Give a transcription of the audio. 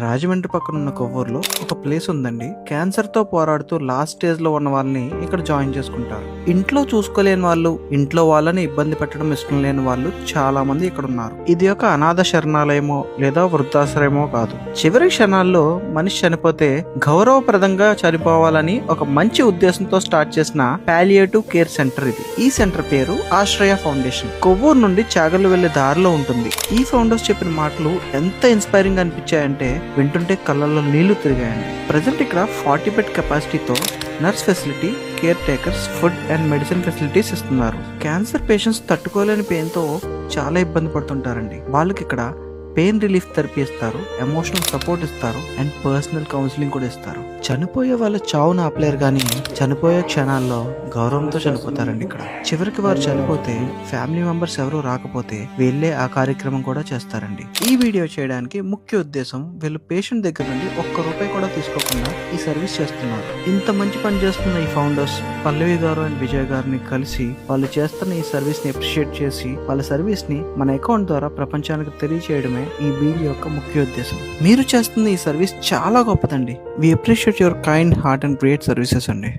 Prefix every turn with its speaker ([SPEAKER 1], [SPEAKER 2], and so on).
[SPEAKER 1] రాజమండ్రి పక్కన ఉన్న కొవ్వూరులో ఒక ప్లేస్ ఉందండి. క్యాన్సర్తో పోరాడుతూ లాస్ట్ స్టేజ్లో ఉన్న వాళ్ళని ఇక్కడ జాయిన్ చేసుకుంటారు. ఇంట్లో చూసుకోలేని వాళ్ళు ఇంట్లో వాళ్ళని ఇబ్బంది పెట్టడం ఇష్టం లేని వాళ్ళు చాలా మంది ఇక్కడ ఉన్నారు. ఇది ఒక అనాథ శరణాలయమో లేదా వృద్ధాశ్రయమో కాదు. చివరి క్షణాల్లో మనిషి చనిపోతే గౌరవప్రదంగా చనిపోవాలని ఒక మంచి ఉద్దేశంతో స్టార్ట్ చేసిన పాలియేటివ్ కేర్ సెంటర్ ఇది. ఈ సెంటర్ పేరు ఆశ్రయ ఫౌండేషన్. కొవ్వూరు నుండి చాగలు వెళ్ళే దారిలో ఉంటుంది. ఈ ఫౌండర్స్ చెప్పిన మాటలు ఎంత ఇన్స్పైరింగ్ అనిపించాయంటే వింటుంటే కళ్ళల్లో నీళ్ళు తిరిగాయండి ప్రజెంట్ ఇక్కడ forty bed కెపాసిటీతో nurse facility care takers food and medicine facilities ఇస్తున్నారు. క్యాన్సర్ పేషెంట్స్ తట్టుకోలేని పెయిన్తో చాలా ఇబ్బంది పడుతుంటారండి. వాళ్ళకి ఇక్కడ పెయిన్ రిలీఫ్ థెరపీ ఇస్తారు ఎమోషనల్ సపోర్ట్ ఇస్తారు అండ్ పర్సనల్ కౌన్సిలింగ్ కూడా ఇస్తారు. చనిపోయే వాళ్ళ చావును ఆపలేరు కానీ చనిపోయే క్షణాల్లో గౌరవంతో చనిపోతారండి ఇక్కడ. చివరికి వారు చనిపోతే ఫ్యామిలీ మెంబర్స్ ఎవరు రాకపోతే వీళ్ళే ఆ కార్యక్రమం కూడా చేస్తారండి. ఈ వీడియో చేయడానికి ముఖ్య ఉద్దేశం వీళ్ళు పేషెంట్ దగ్గర నుండి ఒక్క రూపాయి కూడా తీసుకోకుండా ఈ సర్వీస్ చేస్తున్నారు. ఇంత మంచి పని చేస్తున్న ఈ ఫౌండర్స్ పల్లవి గారు అండ్ విజయ్ గారిని కలిసి వాళ్ళు చేస్తున్న ఈ సర్వీస్ని అప్రిషియేట్ చేసి వాళ్ళ సర్వీస్ని మన అకౌంట్ ద్వారా ప్రపంచానికి తెలియచేయడమే ఈ వీడియో యొక్క ముఖ్య ఉద్దేశం. మీరు చేస్తున్న ఈ సర్వీస్ చాలా గొప్పదండి. We appreciate your kind heart and great services అండి.